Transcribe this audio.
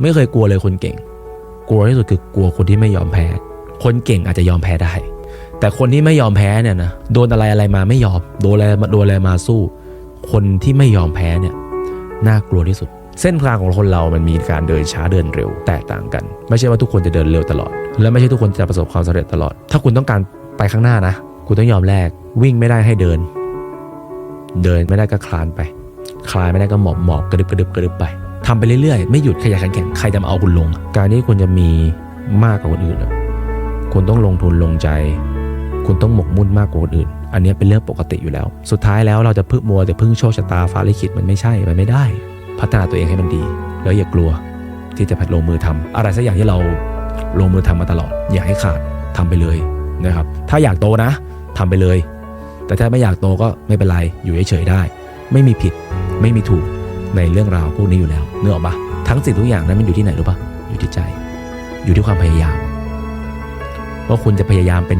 ไม่เคยกลัวเลยคนเก่ง กลัวที่สุดคือกลัวคนที่ไม่ยอมแพ้ คนเก่งอาจจะยอมแพ้ได้ แต่คนที่ไม่ยอมแพ้เนี่ยนะโดนอะไรอะไรมาไม่ยอมโดนอะไรมาโดนอะไรมาสู้ คนที่ไม่ยอมแพ้เนี่ยน่ากลัวที่สุด เส้นทางของคนเรามันมีการเดินช้าเดินเร็วแตกต่างกัน ไม่ใช่ว่าทุกคนจะเดินเร็วตลอด และไม่ใช่ทุกคนจะประสบความสำเร็จตลอด ถ้าคุณต้องการไปข้างหน้านะคุณต้องยอมแลกวิ่งไม่ได้ให้เดิน เดินไม่ได้ก็คลานไป คลานไม่ได้ก็หมอบหมอบกระดึบกระดึบกระดึบไป ทำไปเรื่อยๆ ไม่หยุดขยันขันแข็งใครจะมาเอาคุณลง การที่คุณจะมีมากกว่าคนอื่นคุณต้องลงทุนลงใจ คุณต้องหมกมุ่นมากกว่าคนอื่น อันนี้เป็นเรื่องปกติอยู่แล้ว สุดท้ายแล้วเราจะพึ่งมัวแต่พึ่งโชคชะตาฟ้าลิขิตมันไม่ใช่มันไม่ได้ พัฒนาตัวเองให้มันดี แล้วอย่ากลัวที่จะลงมือทำอะไรสักอย่างที่เราลงมือทำมาตลอด อย่าให้ขาดทำไปเลยนะครับ ถ้าอยากโตนะทำไปเลย แต่ถ้าไม่อยากโตก็ไม่เป็นไรอยู่เฉยๆได้ ไม่มีผิด ไม่มีถูก ในเรื่องราวพวกนี้อยู่แล้วเนื้อออกปะทั้งสิ่งทุกอย่างนั้นมันอยู่ที่ไหนรู้ปะอยู่ที่ใจ อยู่ที่ความพยายาม ว่าคุณจะพยายามเป็น